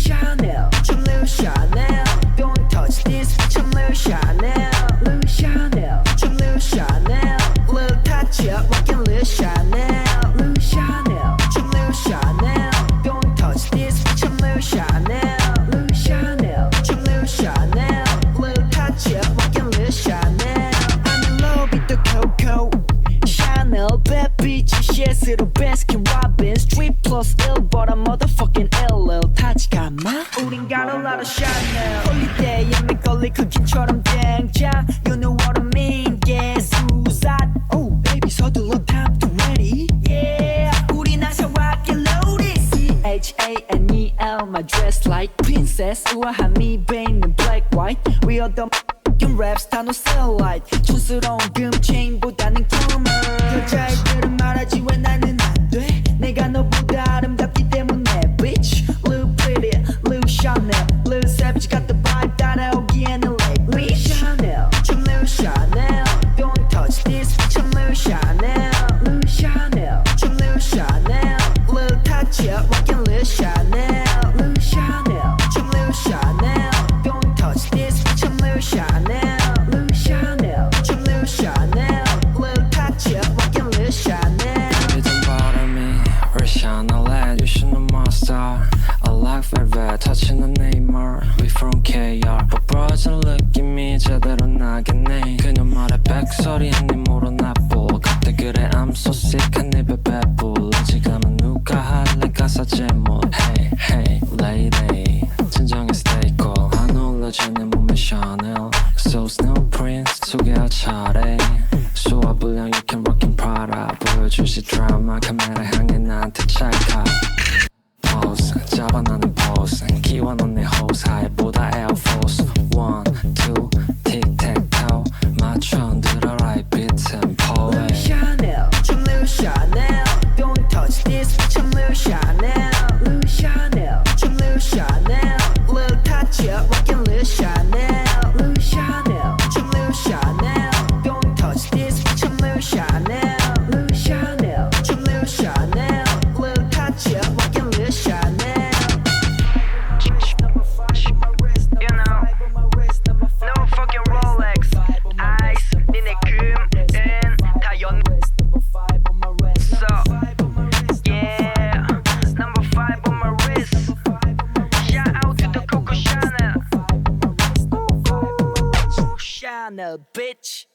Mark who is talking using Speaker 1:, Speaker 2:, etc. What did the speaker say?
Speaker 1: Chanel, Chanel. Don't touch this, some Chanel. Chanel, Chanel. Little touch it, rockin' Lou Chanel. Chanel, Chanel. Don't touch this, Chanel. Chanel, Chanel. Little touch it, rockin' Lou Chanel. I'm in love with the cocoa. Chanel, baby, 这些是 the best can rock. 우린 got a lot of Chanel. 홀리데이에 맥걸리 크기처럼 땡장. You know what I mean? Yeah, 수산. Oh, baby, 서둘러 time to ready. Yeah, 우린 항상 rockin' loaded. C H A N E L, my dress like princess. 우아함이 배있는 black white. We are the Fucking raps 다 no satellite 촌스러운 금 체인보다는 glamour 여자애들은 말하지 왜 나는 touch up rockin' Lil Chanel Lil Chanel 좀 Lil Chanel Don't touch this 좀 Lil Chanel Lil Chanel 좀 Lil Chanel Lil touch up rockin' Lil Chanel
Speaker 2: Baby, don't bother me. We're Chanel lad, you should know my star. I like velvet, touching the Neymar. We from KR, but 버진 느낌이 제대로 나겠네. 그녀 말에 백설이 한입 물어나보. 그때 그래 I'm so sick 한 입에 배 보여주시 드라마 카메라 향해 나한테 찰까.
Speaker 1: a bitch.